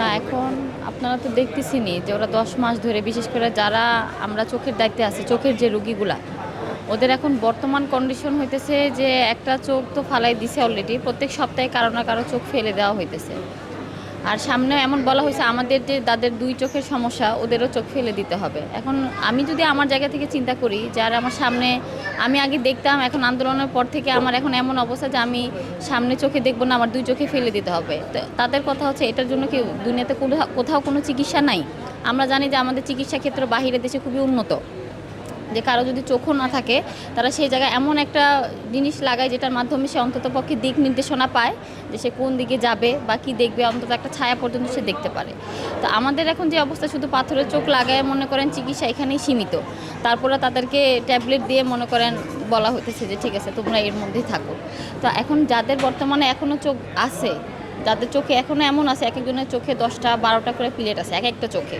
না, এখন আপনারা তো দেখতেছিনি যে ওরা দশ মাস ধরে, বিশেষ করে যারা আমরা চোখের দায়িত্বে আছি, চোখের যে রুগীগুলা, ওদের এখন বর্তমান কন্ডিশন হইতেছে যে একটা চোখ তো ফালাই দিছে অলরেডি প্রত্যেক সপ্তাহে কারও না কারও চোখ ফেলে দেওয়া হইতেছে। আর সামনে এমন বলা হয়েছে, আমাদের যে তাদের দুই চোখের সমস্যা, ওদেরও চোখ ফেলে দিতে হবে। এখন আমি যদি আমার জায়গা থেকে চিন্তা করি, যার আমার সামনে, আমি আগে দেখতাম, এখন আন্দোলনের পর থেকে আমার এখন এমন অবস্থা যে আমি সামনে চোখে দেখব না, আমার দুই চোখে ফেলে দিতে হবে। তো তাদের কথা হচ্ছে, এটার জন্য কি দুনিয়াতে কোথাও কোনো চিকিৎসা নাই। আমরা জানি যে আমাদের চিকিৎসা ক্ষেত্র বাহিরের দেশে খুবই উন্নত। যে কারও যদি চোখও না থাকে, তারা সেই জায়গায় এমন একটা জিনিস লাগায় যেটার মাধ্যমে সে অন্তত পক্ষে দিক নির্দেশনা পায় যে সে কোন দিকে যাবে বা কি দেখবে, অন্তত একটা ছায়া পর্যন্ত সে দেখতে পারে। তো আমাদের এখন যে অবস্থা, শুধু পাথরের চোখ লাগায় মনে করেন চিকিৎসা এখানেই সীমিত। তারপরে তাদেরকে ট্যাবলেট দিয়ে মনে করেন বলা হতেছে যে, ঠিক আছে, তোমরা এর মধ্যেই থাকো। তো এখন যাদের বর্তমানে এখনও চোখ আছে, যাদের চোখে এখনও এমন আছে, এক একজনের চোখে দশটা, বারোটা করে প্লেট আছে, এক একটা চোখে।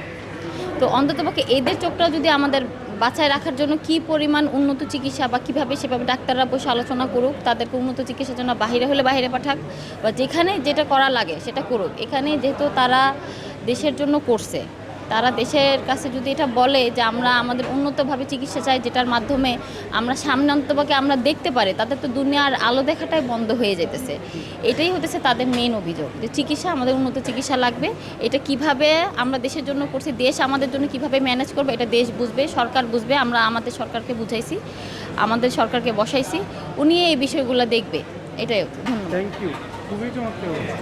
তো অন্ততপক্ষে এদের চোখটা যদি আমাদের বাঁচায় রাখার জন্য কি পরিমাণ উন্নত চিকিৎসা বা কীভাবে সেভাবে ডাক্তাররা বসে আলোচনা করুক, তাদেরকে উন্নত চিকিৎসার জন্য বাহিরে হলে বাহিরে পাঠাক বা যেখানে যেটা করা লাগে সেটা করুক। এখানে যেহেতু তারা দেশের জন্য করছে তারা দেশের কাছে যদি এটা বলে যে আমরা আমাদের উন্নতভাবে চিকিৎসা চাই, যেটার মাধ্যমে আমরা সামনে অন্ততপক্ষে আমরা দেখতে পারি তাদের তো দুনিয়ার আলো দেখাটাই বন্ধ হয়ে যেতেছে। এটাই হতেছে তাদের মেন অভিযোগ যে চিকিৎসা, আমাদের উন্নত চিকিৎসা লাগবে। এটা কীভাবে আমরা দেশের জন্য করছি, দেশ আমাদের জন্য কীভাবে ম্যানেজ করবে, এটা দেশ বুঝবে, সরকার বুঝবে, আমরা আমাদের সরকারকে বুঝাইছি, আমাদের সরকারকে বসাইছি। উনি এই বিষয়গুলো দেখবে। এটাই ধন্যবাদ। থ্যাংক ইউ খুবই চমৎকার।